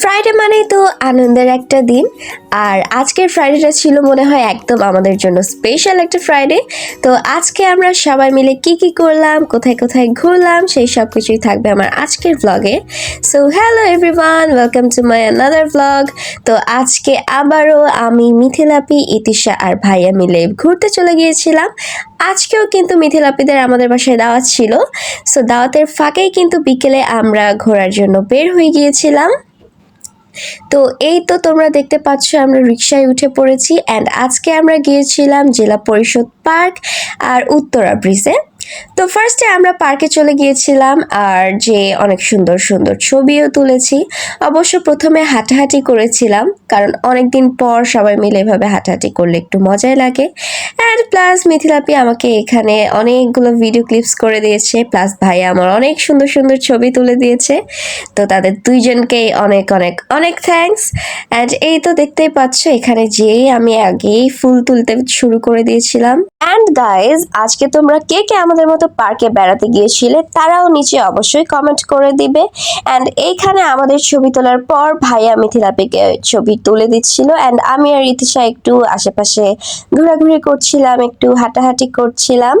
Friday মানেই তো আনন্দের একটা দিন। আর আজকের ফ্রাইডেটা ছিল মনে হয় একদম আমাদের জন্য স্পেশাল একটা ফ্রাইডে তো আজকে আমরা সবাই মিলে কি কি করলাম, কোথায় কোথায় ঘুরলাম, সেই সব কিছুই থাকবে আমার আজকের ব্লগে so hello everyone welcome to my another blog তো আজকে আবারও আমি মিথিলাপি, ইতিশা আর ভাইয়া মিলে ঘুরতে চলে গিয়েছিলাম। আজকেও কিন্তু মিথিলাপিদের আমাদের বাসায় দাওয়াত ছিল। সো দাওয়াতের ফাঁকেই কিন্তু বিকেলে আমরা ঘোরার জন্য বের হয়ে গিয়েছিলাম। তো এই তো তোমরা দেখতে পাচ্ছ আমরা রিক্সায় উঠে পড়েছি অ্যান্ড আজকে আমরা গিয়েছিলাম জেলা পরিষদ পার্ক আর উত্তরা ব্রিজে। তো ফার্স্টে আমরা পার্কে চলে গিয়েছিলাম আর যে অনেক সুন্দর সুন্দর ছবিও তুলেছি। অবশ্য প্রথমে হাঁটাহাঁটি করেছিলাম, কারণ অনেক দিন পর সবাই মিলে এভাবে হাঁটাহাঁটি করলে একটু মজাই লাগে। অ্যান্ড প্লাস মিথিলাপি আমাকে এখানে অনেকগুলো ভিডিও ক্লিপস করে দিয়েছে প্লাস ভাইয়া আমার অনেক সুন্দর সুন্দর ছবি তুলে দিয়েছে। তো তাদের দুইজনকেই অনেক অনেক অনেক থ্যাঙ্কস অ্যান্ড এই তো দেখতেই পাচ্ছ, এখানে যেই আমি আগেই ফুল তুলতে শুরু করে দিয়েছিলাম। অ্যান্ড গাইজ আজকে তোমরা কে কে আমাদের মতো পার্কে বেড়াতে গিয়েছিলে তারাও নিচে অবশ্যই কমেন্ট করে দিবে। অ্যান্ড এইখানে আমাদের ছবি তোলার পর ভাইয়া মিথিলাপিকে ছবি তুলে দিচ্ছিল। অ্যান্ড আমি আর ইতিশা একটু আশেপাশে ঘোরাঘুরি করছিলাম, একটু হাঁটাহাঁটি করছিলাম।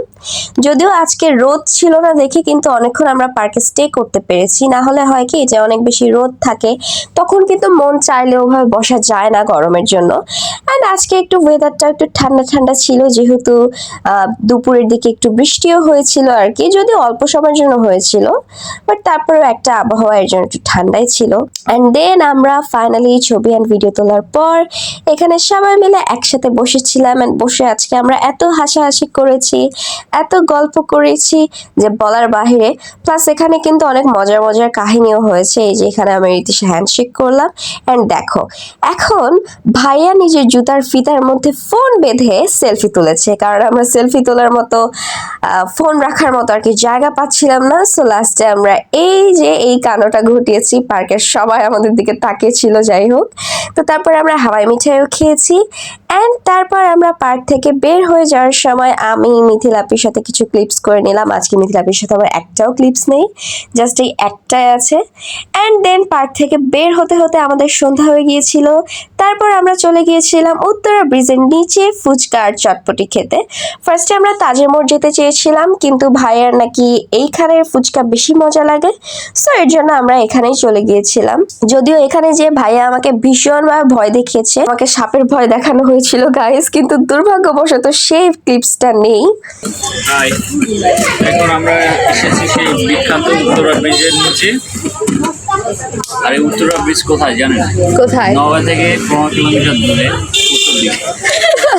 যদিও আজকে রোদ ছিল না দেখে কিন্তু অনেকক্ষণ আমরা পার্কে স্টে করতে পেরেছি। না হলে হয় কি যে অনেক বেশি রোদ থাকে, তখন কিন্তু মন চাইলে ওভাবে বসা যায় না গরমের জন্য। অ্যান্ড আজকে একটু ওয়েদারটা একটু ঠান্ডা ঠান্ডা ছিল যেহেতু দুপুরের দিকে একটু বৃষ্টিও হয়েছিল আর কি যদি অল্প সময়ের জন্য হয়েছিল বাট তারপরেও একটা আবহাওয়ার জন্য একটু ঠান্ডাই ছিল। অ্যান্ড দেন আমরা ফাইনালি ছবি অ্যান্ড ভিডিও তোলার পর এখানে সবাই মিলে একসাথে বসেছিলাম অ্যান্ড বসে আজকে আমরা এত হাসাহাসি করেছি, এত গল্প করেছি যে বলার বাহিরে। প্লাস এখানে কিন্তু অনেক মজার মজার কাহিনীও হয়েছে, এই যে এখানে আমি রীতিশা হ্যান্ডশেক করলাম। অ্যান্ড দেখো, এখন ভাইয়া নিজের জুতার ফিতার মধ্যে ফোন বেঁধে সেলফি তুলেছে, কারণ আমরা সেলফি তোলার মতো ফোন রাখার মতো আর কি জায়গা পাচ্ছিলাম না। সো লাস্টে আমরা এই যে এই কাণ্ডটা ঘটিয়েছি, পার্কের সবাই আমাদের দিকে তাকিয়েছিল, যাই হোক। তো তারপর আমরা হাওয়াই মিঠাইও খেয়েছি। অ্যান্ড তারপর আমরা পার্ক থেকে বের হয়ে যাওয়ার সময় আমি মিথিলাপির সাথে কিছু ক্লিপস করে নিলাম। আজকে মিথিলাপির সাথে আমার একটাও ক্লিপস নেই জাস্ট এই একটাই আছে। অ্যান্ড দেন পার্ক থেকে বের হতে হতে আমাদের সন্ধ্যা হয়ে গিয়েছিল। তারপর আমরা চলে গিয়েছিলাম উত্তরা ব্রিজের নিচে ফুচকা আর চটপটি খেতে। ফার্স্টে আমরা তাজের মোড় যেতে চেয়েছিলাম কিন্তু ভাইয়ের নাকি এইখানের ফুচকা বেশি মজা লাগে। সো এর জন্য আমরা এখানেই চলে গিয়েছিলাম। যদিও এখানে যে ভাইয়া আমাকে ভীষণভাবে ভয় দেখিয়েছে আমাকে সাপের ভয় দেখানো হয়েছিল গাইস কিন্তু দুর্ভাগ্যবশত সেই ক্লিপসটা নেই। এখন আমরা এসেছি সেই বিখ্যাত উত্তরা ব্রিজের নিচে। আর এই উত্তরা ব্রিজ কোথায় জানেন? কোথায়? নওগাঁ থেকে পনেরো কিলোমিটার দূরে উত্তর দিকে।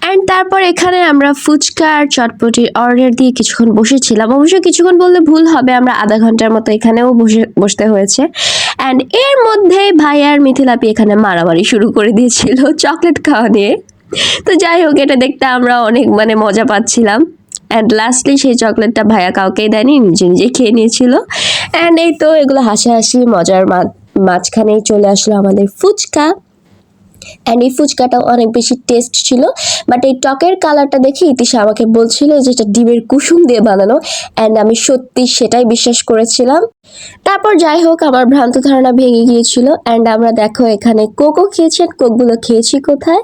অ্যান্ড তারপর এখানে আমরা ফুচকা আর চটপটির অর্ডার দিয়ে কিছুক্ষণ বসেছিলাম। অবশ্য কিছুক্ষণ বললে ভুল হবে, আমরা আধা ঘণ্টার মতো এখানেও বসে, বসতে হয়েছে। অ্যান্ড এর মধ্যে ভাই আর মিথিলাপি এখানে মারামারি শুরু করে দিয়েছিল চকলেট খাওয়া নিয়ে তো যাই হোক, এটা দেখতে আমরা অনেক মানে মজা পাচ্ছিলাম। অ্যান্ড লাস্টলি সেই চকলেটটা ভাইয়া কাউকেই দেয়নি, নিজে নিজে খেয়ে নিয়েছিল। অ্যান্ড এই তো এগুলো হাসাহাসি, মজার মা- মাঝখানেই চলে আসলো আমাদের ফুচকা। অ্যান্ড এই ফুচকাটাও অনেক বেশি টেস্ট ছিল। বাট এই টকের কালারটা দেখে ইতিশা আমাকে বলছিল যে এটা ডিমের কুসুম দিয়ে বানানো। অ্যান্ড আমি সত্যি সেটাই বিশ্বাস করেছিলাম। তারপর যাই হোক, আমার ভ্রান্ত ধারণা ভেঙে গিয়েছিল। অ্যান্ড আমরা দেখো এখানে কোকো খেয়েছেন, কোকগুলো খেয়েছি কোথায়?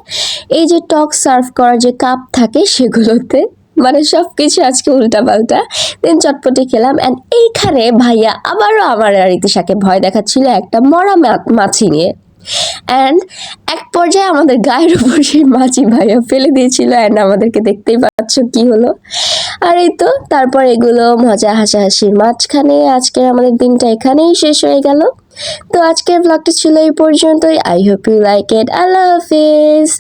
এই যে টক সার্ভ করার যে কাপ থাকে সেগুলোতে। মানে সব কিছু আজকে উল্টা পাল্টা দেন চটপটি খেলাম অ্যান্ড এইখানে ভাইয়া আবারও আমার আর ইতিশাকে ভয় দেখাচ্ছিল একটা মরা মাছি নিয়ে। অ্যান্ড এক পর্যায়ে আমাদের গায়ের উপর সেই মাছি ভাইয়া ফেলে দিয়েছিল অ্যান্ড আমাদেরকে দেখতেই পাচ্ছ কি হলো। আর এই তো, তারপর এগুলো মজা হাসাহাসির মাঝখানে, আজকের আমাদের দিনটা এখানেই শেষ হয়ে গেল। তো আজকের ব্লগটা ছিল এই পর্যন্তই। I hope you like it Allah Hafiz